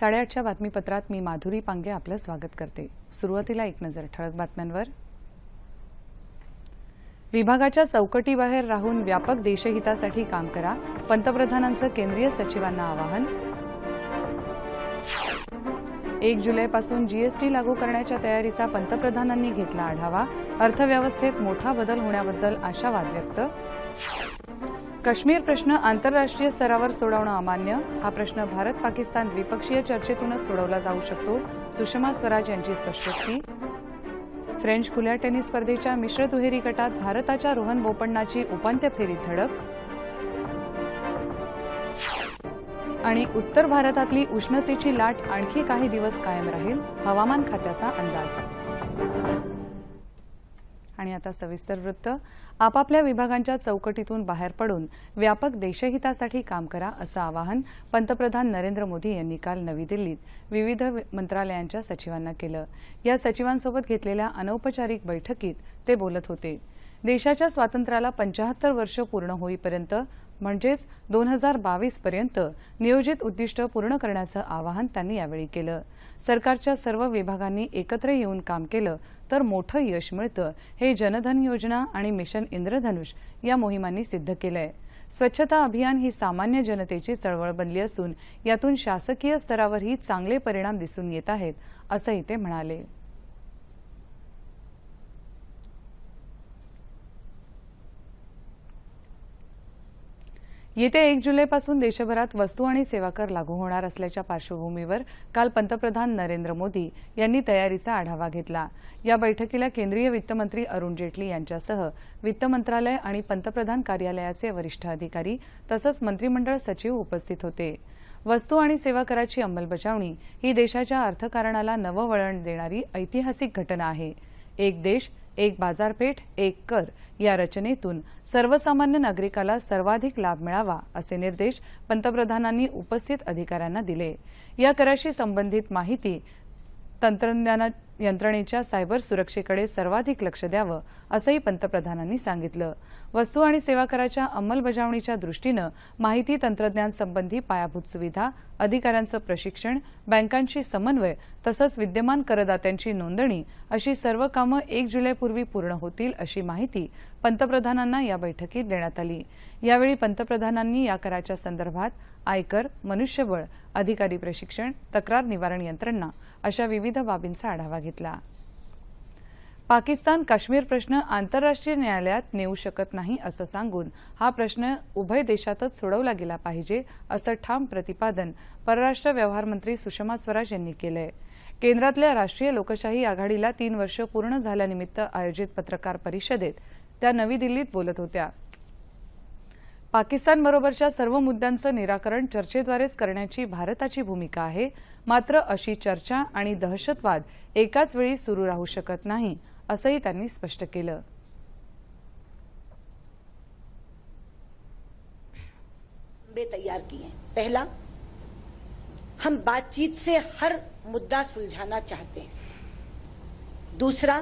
साडेआठच्या बातमीपत्रात मी माधुरी पांगे आपलं स्वागत करते. सुरुवातीला एक नजर ठळक बातम्यांवर. विभागाच्या चौकटीबाहेर राहून व्यापक देशहितासाठी काम करा पंतप्रधानांचं केंद्रीय सचिवांना आवाहन. एक जुलैपासून जीएसटी लागू करण्याच्या तयारीचा पंतप्रधानांनी घेतला आढावा अर्थव्यवस्थेत मोठा बदल होण्याबद्दल आशावाद व्यक्त. काश्मीर प्रश्न आंतरराष्ट्रीय स्तरावर सोडवणं अमान्य. हा प्रश्न भारत पाकिस्तान द्विपक्षीय चर्चेतूनच सोडवला जाऊ शकतो सुषमा स्वराज यांची स्पष्टोक्ती. फ्रेंच खुल्या टेनिस स्पर्धेच्या मिश्र दुहेरी गटात भारताच्या रोहन बोपण्णाची उपांत्य फेरीत धडक. आणि उत्तर भारतातली उष्णतेची लाट आणखी काही दिवस कायम राहील हवामान खात्याचा अंदाज. आणि आता सविस्तर वृत्त. आपापल्या विभागांच्या चौकटीतून बाहेर पडून व्यापक देशहितासाठी काम करा असं आवाहन पंतप्रधान नरेंद्र मोदी यांनी काल नवी दिल्लीत विविध मंत्रालयांच्या सचिवांना केलं. या सचिवांसोबत घेतलेल्या अनौपचारिक बैठकीत ते बोलत होते. देशाच्या स्वातंत्र्याला पंचाहत्तर वर्ष पूर्ण होईपर्यंत म्हणजेच दोन हजार बावीस पर्यंत नियोजित उद्दिष्ट पूर्ण करण्याचं आवाहन त्यांनी यावेळी केलं. सरकारच्या सर्व विभागांनी एकत्र येऊन काम केलं तर मोठं यश मिळतं हे जनधन योजना आणि मिशन इंद्रधनुष या मोहिमांनी सिद्ध केलंय. स्वच्छता अभियान ही सामान्य जनतेची चळवळ बनली असून यातून शासकीय स्तरावरही चांगले परिणाम दिसून येत आहेत असंही ते म्हणाले. येत्या एक जुलैपासून देशभरात वस्तू आणि सेवा कर लागू होणार असल्याच्या पार्श्वभूमीवर काल पंतप्रधान नरेंद्र मोदी यांनी तयारीचा आढावा घेतला. या बैठकीला केंद्रीय वित्तमंत्री अरुण जेटली यांच्यासह वित्त मंत्रालय आणि पंतप्रधान कार्यालयाचे वरिष्ठ अधिकारी तसंच मंत्रिमंडळ सचिव उपस्थित होते. वस्तू आणि सेवा कराची अंमलबजावणी ही देशाच्या अर्थकारणाला नवं वळण देणारी ऐतिहासिक घटना आहे. एक देश एक बाजारपेठ एक कर या रचनेतून सर्वसामान्य नागरिकाला सर्वाधिक लाभ मिळावा असे निर्देश पंतप्रधानांनी उपस्थित अधिकाऱ्यांना दिले. या कराशी संबंधित माहिती तंत्रज्ञान यंत्रणेच्या सायबर सुरक्षेकडे सर्वाधिक लक्ष द्यावं असंही पंतप्रधानांनी सांगितलं. वस्तू आणि सेवा कराच्या अंमलबजावणीच्या दृष्टीनं माहिती तंत्रज्ञान संबंधी पायाभूत सुविधा अधिकाऱ्यांचं प्रशिक्षण बँकांशी समन्वय तसंच विद्यमान करदात्यांची नोंदणी अशी सर्व कामं एक जुलैपूर्वी पूर्ण होतील अशी माहिती पंतप्रधानांना या बैठकीत देण्यात आली. यावेळी पंतप्रधानांनी या कराच्या संदर्भात आयकर मनुष्यबळ अधिकारी प्रशिक्षण तक्रार निवारण यंत्रणा अशा विविध बाबींचा आढावा घेतला. पाकिस्तान काश्मीर प्रश्न आंतरराष्ट्रीय न्यायालयात नेऊ शकत नाही असं सांगून हा प्रश्न उभय देशातच सोडवला गेला पाहिजे असं ठाम प्रतिपादन परराष्ट्र व्यवहार मंत्री सुषमा स्वराज यांनी केलंय. केंद्रातल्या राष्ट्रीय लोकशाही आघाडीला तीन वर्ष पूर्ण झाल्यानिमित्त आयोजित पत्रकार परिषदेत त्या नवी दिल्लीत बोलत होत्या. पाकिस्तानबरोबरच्या सर्व मुद्द्यांचं निराकरण चर्चेद्वारेच करण्याची भारताची भूमिका आहे. मात्र अशी चर्चा आणि दहशतवाद एकाच वेळी सुरू राहू शकत नाही असंही त्यांनी स्पष्ट केलं. तैयार किए पहला हम बातचीत से हर मुद्दा सुलझाना चाहते हैं. दूसरा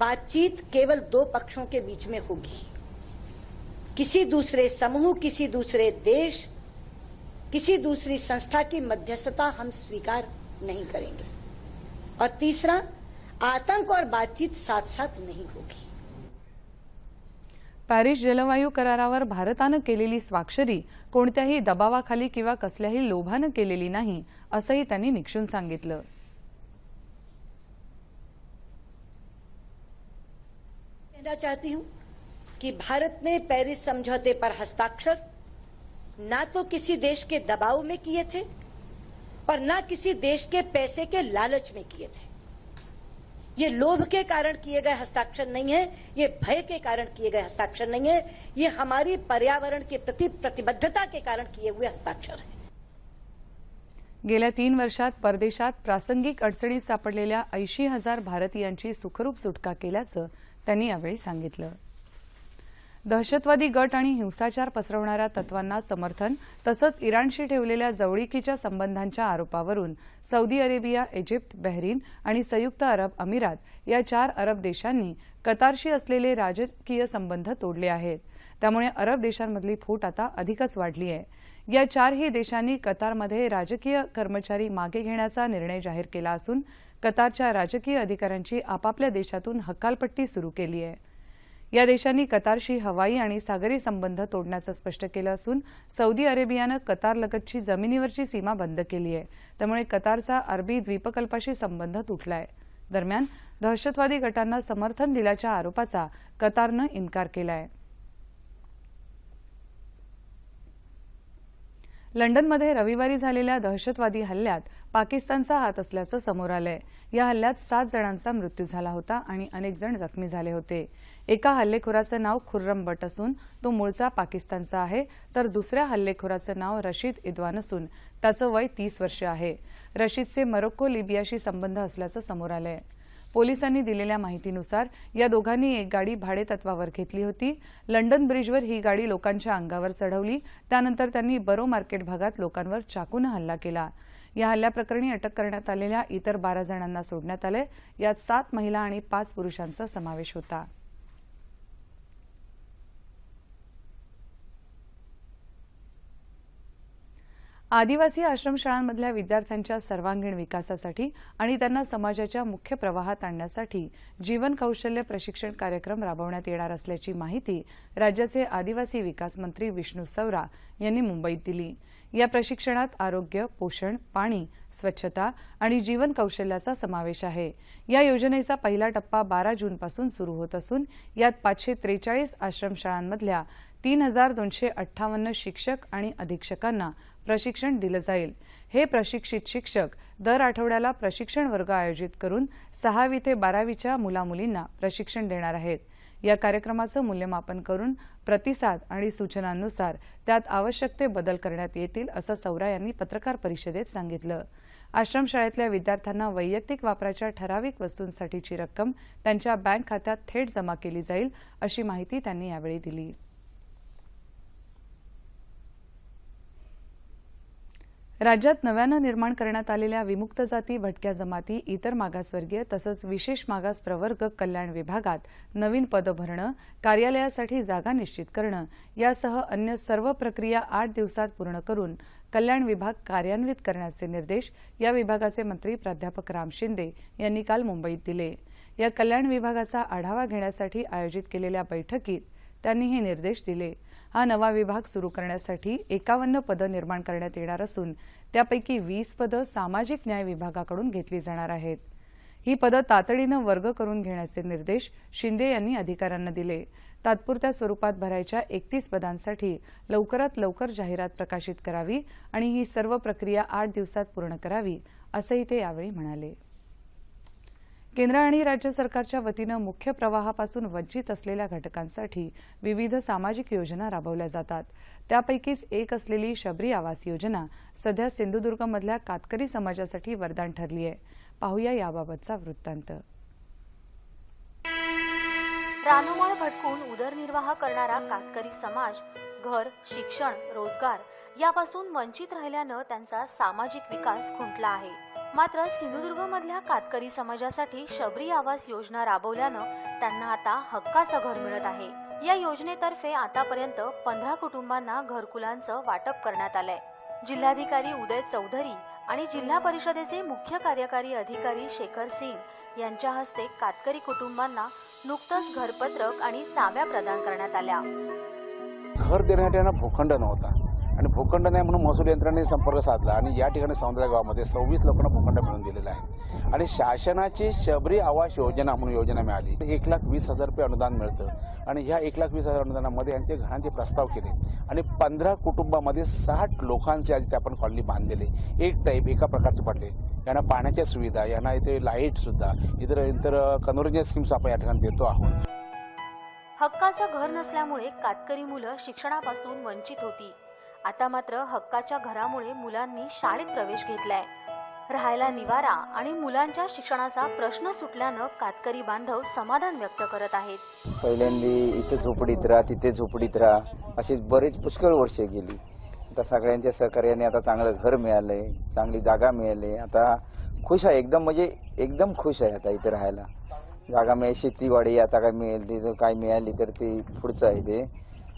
बातचीत केवल दो पक्षों के बीच में होगी। किसी दूसरे समूह, किसी दूसरे देश, किसी दूसरी संस्था की मध्यस्थता हम स्वीकार नहीं करेंगे। और तीसरा, आतंक और बातचीत साथ साथ नहीं होगी। पॅरिस जलवायू करारावर भारतानं केलेली स्वाक्षरी कोणत्याही दबावाखाली किंवा कसल्याही लोभानं केलेली नाही, असंही त्यांनी निक्षून सांगितलं. कहना चाहती हूँ कि भारत ने पेरिस समझौते पर हस्ताक्षर ना तो किसी देश के दबाव में किए थे और ना किसी देश के पैसे के लालच में किए थे। ये लोभ के कारण किए गए हस्ताक्षर नहीं है, ये भय के कारण किए गए हस्ताक्षर नहीं है, ये हमारी पर्यावरण के प्रति प्रतिबद्धता के कारण किए हुए हस्ताक्षर है। गेल्या तीन वर्षात परदेशात प्रासंगिक अडचणीत सापडलेल्या ऐंशी हज़ार भारतीयांची सुखरूप सुटका केल्याचं त्यांनी यावेळी सांगितलं. दहशतवादी गट आणि हिंसाचार पसरवणाऱ्या तत्वांना समर्थन तसंच इराणशी ठेवलेल्या जवळीकीच्या संबंधांच्या आरोपावरून सौदी अरेबिया इजिप्त बहरीन आणि संयुक्त अरब अमिरात या चार अरब देशांनी कतारशी असलेले राजकीय संबंध तोडले आहेत. त्यामुळे अरब देशांमधली फूट आता अधिकच वाढली आहे. या चारही देशांनी कतारमध्ये राजकीय कर्मचारी मागे घेण्याचा निर्णय जाहीर केला असून कतारच्या राजकीय अधिकाऱ्यांची आपापल्या देशातून हकालपट्टी सुरू केली आहे. या देशांनी कतारशी हवाई आणि सागरी संबंध तोडण्याचं स्पष्ट केलं असून सौदी अरेबियानं कतारलगतची जमिनीवरची सीमा बंद केली आहे. त्यामुळे कतारचा अरबी द्वीपकल्पाशी संबंध तुटलाय. दरम्यान दहशतवादी गटांना समर्थन दिल्याच्या आरोपाचा कतारनं इन्कार आहे लंडनमध्ये रविवारी झालेल्या दहशतवादी हल्ल्यात पाकिस्तानचा हात असल्याचं समोर आलंय. या हल्ल्यात सात जणांचा मृत्यू झाला होता आणि अनेक जण जखमी झाले होते. एका हल्लेखोराचं नाव खुर्रम बट असून तो मूळचा पाकिस्तानचा आहे. तर दुसऱ्या हल्लेखोराचं नाव रशीद इद्वान असून त्याचं वय तीस वर्ष आहे. रशीदचे मरोक्को लिबियाशी संबंध असल्याचं समोर आलंय. पोलिसांनी दिलेल्या माहितीनुसार या दोघांनी एक गाडी भाडेतत्वावर घेतली होती. लंडन ब्रिजवर ही गाडी लोकांच्या अंगावर चढवली. त्यानंतर त्यांनी बरो मार्केट भागात लोकांवर चाकूनं हल्ला केला. या हल्ल्याप्रकरणी अटक करण्यात आलेल्या इतर बारा जणांना सोडण्यात आले यात सात महिला आणि पाच पुरुषांचा समावेश होता. आदिवासी आश्रमशाळांमधल्या विद्यार्थ्यांच्या सर्वांगीण विकासासाठी आणि त्यांना समाजाच्या मुख्य प्रवाहात आणण्यासाठी जीवन कौशल्य प्रशिक्षण कार्यक्रम राबवण्यात येणार असल्याची माहिती राज्याचे आदिवासी विकास मंत्री विष्णू सवरा यांनी मुंबईत दिली. या प्रशिक्षणात आरोग्य पोषण पाणी स्वच्छता आणि जीवन कौशल्याचा समावेश आहे. या योजनेचा पहिला टप्पा बारा जूनपासून सुरू होत असून यात पाचशे त्रेचाळीस आश्रमशाळांमधल्या तीन हजार दोनशे अठ्ठावन्न शिक्षक आणि अधीक्षकांना प्रशिक्षण दिलं जाईल. हे प्रशिक्षित शिक्षक दर आठवड्याला प्रशिक्षण वर्ग आयोजित करून सहावी ते बारावीच्या मुलामुलींना प्रशिक्षण देणार आहेत. या कार्यक्रमाचं मूल्यमापन करून प्रतिसाद आणि सूचनांनुसार त्यात आवश्यक ते बदल करण्यात येतील असं सौरा यांनी पत्रकार परिषदेत सांगितलं. आश्रमशाळेतल्या विद्यार्थ्यांना वैयक्तिक वापराच्या ठराविक वस्तूंसाठीची रक्कम त्यांच्या बँक खात्यात थेट जमा केली जाईल अशी माहिती त्यांनी यावेळी दिली. राज्यात नव्यानं निर्माण करण्यात आलेल्या विमुक्त जाती भटक्या जमाती इतर मागासवर्गीय तसंच विशेष मागास प्रवर्ग कल्याण विभागात नवीन पदं भरणं कार्यालयासाठी जागा निश्चित करणं यासह अन्य सर्व प्रक्रिया आठ दिवसात पूर्ण करून कल्याण विभाग कार्यान्वित करण्याचे निर्देश या विभागाचे मंत्री प्राध्यापक राम शिंदे यांनी काल मुंबईत दिले. या कल्याण विभागाचा आढावा घेण्यासाठी आयोजित केलेल्या बैठकीत त्यांनी हे निर्देश दिले. हा नवा विभाग सुरू करण्यासाठी एकावन्न पदं निर्माण करण्यात येणार असून त्यापैकी वीस पदं सामाजिक न्याय विभागाकडून घेतली जाणार आहेत. ही पदं तातडीनं वर्ग करून घेण्याचे निर्देश शिंदे यांनी अधिकाऱ्यांना दिले. तात्पुरत्या स्वरूपात भरायच्या एकतीस पदांसाठी लवकरात लवकर जाहिरात प्रकाशित करावी आणि ही सर्व प्रक्रिया आठ दिवसात पूर्ण करावी असंही ते यावेळी म्हणाले. केंद्र आणि राज्य सरकारच्या वतीनं मुख्य प्रवाहापासून वंचित असलेल्या घटकांसाठी विविध सामाजिक योजना राबवल्या जातात. त्यापैकीच एक असलेली शबरी आवास योजना सध्या सिंधुदुर्गमधल्या कातकरी समाजासाठी वरदान ठरली आहे. पाहूया याबाबतचा वृत्तांत. रानोमाळ भटकून उदरनिर्वाह करणारा कातकरी समाज घर शिक्षण रोजगार यापासून वंचित राहिल्यानं त्यांचा सामाजिक विकास खुंटला आहे. मात्र सिंधुदुर्गमधल्या कातकरी समाजासाठी शबरी आवास योजना राबवल्यानं त्यांना आता हक्काचं घर मिळत आहे. या योजनेतर्फे आतापर्यंत पंधरा कुटुंबांना घरकुलांचं वाटप करण्यात आलंय. जिल्हाधिकारी उदय चौधरी आणि जिल्हा परिषदेचे मुख्य कार्यकारी अधिकारी शेखर सिंग यांच्या हस्ते कातकरी कुटुंबांना नुकतंच घरपत्रक आणि चाव्या प्रदान करण्यात आल्या. घर देण्यासाठी भूखंड नव्हता. आणि भूखंड नाही म्हणून महसूल यंत्रणेने संपर्क साधला आणि या ठिकाणी सौंदर्य गावामध्ये सव्वीस लोकांना भूखंड मिळून दिलेला आहे आणि शासनाची शबरी आवास योजना म्हणून योजना मिळाली. एक लाख वीस हजार रुपये अनुदान मिळतं. आणि ह्या एक लाख वीस हजार अनुदानामध्ये यांचे घरांचे प्रस्ताव केले. आणि पंधरा कुटुंबामध्ये साठ लोकांचे आज ते आपण कॉलनी बांधलेले. एक टाईप एका प्रकारचे पडले. यांना पाण्याच्या सुविधा यांना इथे लाइट सुद्धा इतर इतर मनोरंजन स्कीम्स आपण या ठिकाणी देतो आहोत. हक्काचं घर नसल्यामुळे कातकरी मुलं शिक्षणापासून वंचित होती. आता मात्र हक्काच्या घरामुळे मुलांनी शाळेत प्रवेश घेतलाय. राहायला निवारा आणि मुलांच्या शिक्षणाचा प्रश्न सुटल्यानं कातकरी बांधव समाधान व्यक्त करत आहेत. पहिल्यांदी इथे झोपडीत राहा तिथे झोपडीत राहा अशी बरेच पुष्कळ वर्षे गेली. आता सगळ्यांच्या सहकार्याने आता चांगलं घर मिळालंय चांगली जागा मिळाली. आता खुश आहे एकदम म्हणजे एकदम खुश आहे आता इथे राहायला. जागा मिळेल शेतीवाडी आता काय मिळेल तिथं काय मिळाली तर ते पुढचं आहे ते.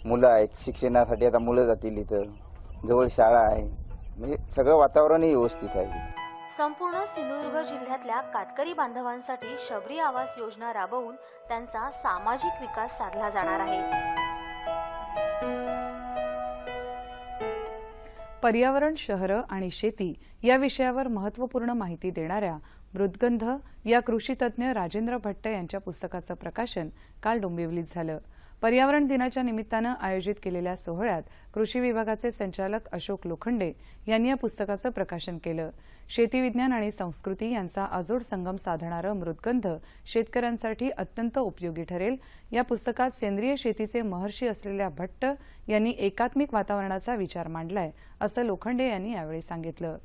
मुलं आहेत शिक्षणासाठी आता मुलं जातील इथं. जवळ शाळा आहे. म्हणजे सगळं वातावरणही व्यवस्थित आहे. संपूर्ण सिंधुदुर्ग जिल्ह्यातल्या कातकरी बांधवांसाठी शबरी आवास योजना राबवून त्यांचा सामाजिक विकास साधला जाणार आहे. पर्यावरण शहरं आणि शेती या विषयावर महत्त्वपूर्ण माहिती देणाऱ्या मृदगंध या कृषीतज्ञ राजेंद्र भट्ट यांच्या पुस्तकाचं प्रकाशन काल डोंबिवलीत झालं. पर्यावरण दिनाच्या निमित्तानं आयोजित केलेल्या सोहळ्यात कृषी विभागाचे संचालक अशोक लोखंडे यांनी या पुस्तकाचं प्रकाशन केलं. शेती विज्ञान आणि संस्कृती यांचा अजोड संगम साधणारं मृदगंध शेतकऱ्यांसाठी अत्यंत उपयोगी ठरेल. या पुस्तकात सेंद्रिय शेतीचे महर्षी असलेल्या भट्ट यांनी एकात्मिक वातावरणाचा विचार मांडलाय असं लोखंडे यांनी यावेळी सांगितलं.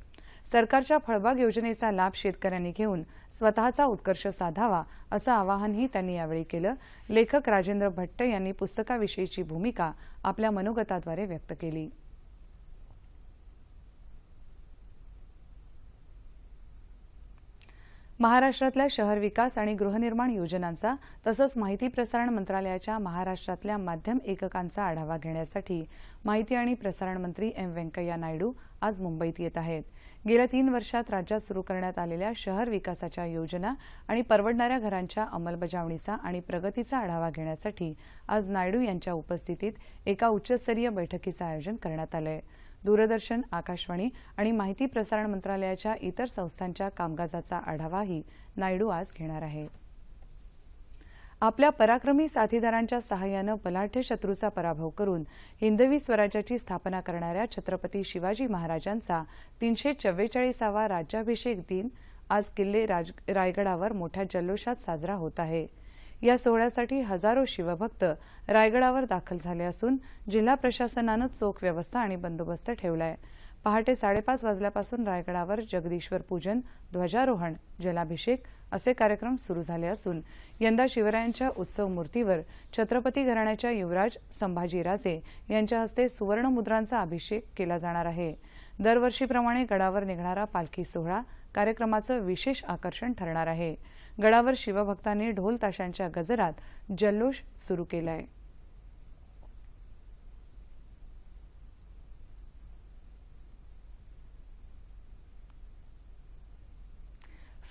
सरकारच्या फळबाग योजनेचा लाभ शेतकऱ्यांनी घेऊन स्वतःचा उत्कर्ष साधावा असं आवाहनही त्यांनी यावेळी केलं. लेखक राजेंद्र भट्ट यांनी पुस्तकाविषयीची भूमिका आपल्या मनोगताद्वारे व्यक्त केली. महाराष्ट्रातल्या शहर विकास आणि गृहनिर्माण योजनांचा तसंच माहिती प्रसारण मंत्रालयाच्या महाराष्ट्रातल्या माध्यम एककांचा आढावा घेण्यासाठी माहिती आणि प्रसारण मंत्री एम व्यंकय्या नायडू आज मुंबईत येत आहेत. गेल्या तीन वर्षात राज्यात सुरू करण्यात आलेल्या शहर विकासाच्या योजना आणि परवडणाऱ्या घरांच्या अंमलबजावणीचा आणि प्रगतीचा आढावा घेण्यासाठी आज नायडू यांच्या उपस्थितीत एका उच्चस्तरीय बैठकीचं आयोजन करण्यात आलं आहे दूरदर्शन आकाशवाणी आणि माहिती प्रसारण मंत्रालयाच्या इतर संस्थांच्या कामकाजाचा आढावाही नायडू आज घेणार आहे. आपल्या पराक्रमी साथीदारांच्या सहाय्यानं बलाढ्य शत्रूचा पराभव करून हिंदवी स्वराज्याची स्थापना करणाऱ्या छत्रपती शिवाजी महाराजांचा तीनशे चव्वेचाळीसावा राज्याभिषेक दिन आज किल्ले राज रायगडावर मोठ्या जल्लोषात साजरा होत आहे. या सोहळ्यासाठी हजारो शिवभक्त रायगडावर दाखल झाले असून जिल्हा प्रशासनानं चोख व्यवस्था आणि बंदोबस्त ठेवला आहे पहाटे साडेपाच वाजल्यापासून रायगडावर जगदीश्वर पूजन ध्वजारोहण जलाभिषेक असे कार्यक्रम सुरू झाले असून यंदा शिवरायांच्या उत्सव मूर्तीवर छत्रपती घराण्याच्या युवराज संभाजीराजे यांच्या हस्ते सुवर्णमुद्रांचा अभिषेक केला जाणार आहे. दरवर्षीप्रमाणे गडावर निघणारा पालखी सोहळा कार्यक्रमाचं विशेष आकर्षण ठरणार आहे. गडावर शिवभक्तांनी ढोल ताशांच्या गजरात जल्लोष सुरू केलाय.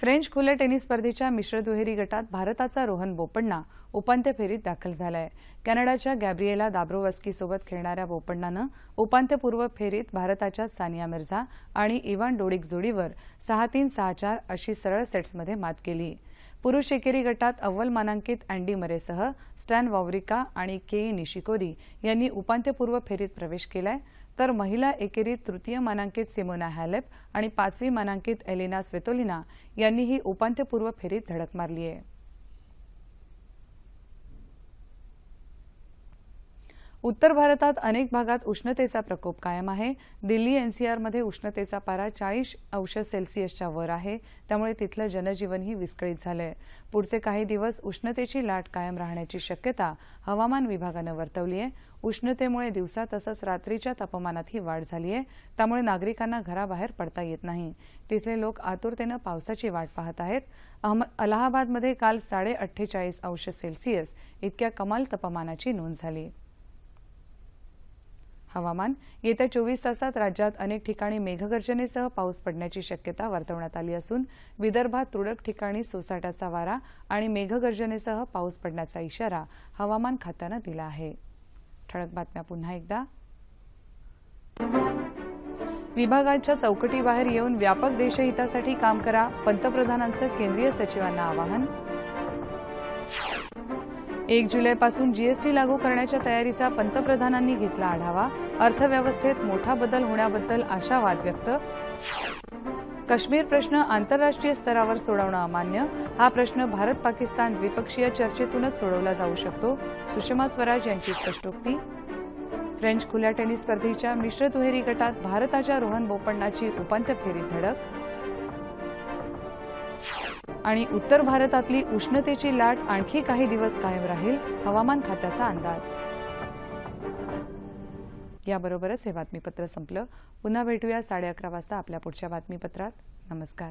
फ्रेंच खुल्या टेनिस स्पर्धेच्या मिश्र दुहेरी गटात भारताचा रोहन बोपण्णा उपांत्य फेरीत दाखल झालाय. कॅनडाच्या गॅब्रिएला दाब्रोवस्कीसोबत खेळणाऱ्या बोपण्णानं उपांत्यपूर्व फेरीत भारताच्या सानिया मिर्झा आणि इवान डोडिक जोडीवर सहा तीन सहा चार अशी सरळ सेट्समध्ये मात केली. पुरुष एकेरी गटात अव्वल मानांकित अँडी मरेसह स्टॅन वावरिका आणि केई निशिकोरी यांनी उपांत्यपूर्व फेरीत प्रवेश केलाय. तर महिला एकेरीत तृतीय मानांकित सिमोना हॅलेप आणि पाचवी मानांकित एलिना स्वेतोलिना यांनीही उपांत्यपूर्व फेरीत धडक मारली आहे उत्तर भारतात अनेक भागात उष्णतेचा प्रकोप कायम आहे. दिल्ली एनसीआरमध्ये उष्णतेचा पारा चाळीस अंश सेल्सिअसच्या वर आहे. त्यामुळे तिथलं जनजीवनही विस्कळीत झालंय. पुढचे काही दिवस उष्णतेची लाट कायम राहण्याची शक्यता हवामान विभागानं वर्तवली आहे उष्णतेमुळे दिवसा तसंच रात्रीच्या तापमानातही वाढ झाली आहे त्यामुळे नागरिकांना घराबाहेर पडता येत नाही. तिथले लोक आतुरतेनं पावसाची वाट पाहत आहेत. अहम अलाहाबादमध्ये काल साडे अठ्ठेचाळीस अंश सेल्सिअस इतक्या कमाल तापमानाची नोंद झाली. हवामान. येत्या चोवीस तासात राज्यात अनेक ठिकाणी मेघगर्जनेसह पाऊस पडण्याची शक्यता वर्तवण्यात आली असून विदर्भात तुरळक ठिकाणी सोसाट्याचा वारा आणि मेघगर्जनेसह पाऊस पडण्याचा इशारा हवामान खात्यानं दिला आहे. ठळक बातम्या पुन्हा एकदा. विभागाच्या चौकटीबाहेर येऊन व्यापक देशहितासाठी काम करा पंतप्रधानांचं केंद्रीय सचिवांना आवाहन. एक जुलैपासून जीएसटी लागू करण्याच्या तयारीचा पंतप्रधानांनी घेतला आढावा. अर्थव्यवस्थेत मोठा बदल होण्याबद्दल आशावाद व्यक्त. काश्मीर प्रश्न आंतरराष्ट्रीय स्तरावर सोडवणं अमान्य. हा प्रश्न भारत पाकिस्तान द्विपक्षीय चर्चेतूनच सोडवला जाऊ शकतो सुषमा स्वराज यांची स्पष्टोक्ती. फ्रेंच खुल्या टेनिस स्पर्धेच्या मिश्र दुहेरी गटात भारताच्या रोहन बोपण्णाची उपांत्य फेरीत धडक. आणि उत्तर भारतातली उष्णतेची लाट आणखी काही दिवस कायम राहील हवामान खात्याचा अंदाज. याबरोबरच हे बातमीपत्र संपलं. पुन्हा भेटूया साडे अकरा वाजता आपल्या पुढच्या बातमीपत्रात. नमस्कार.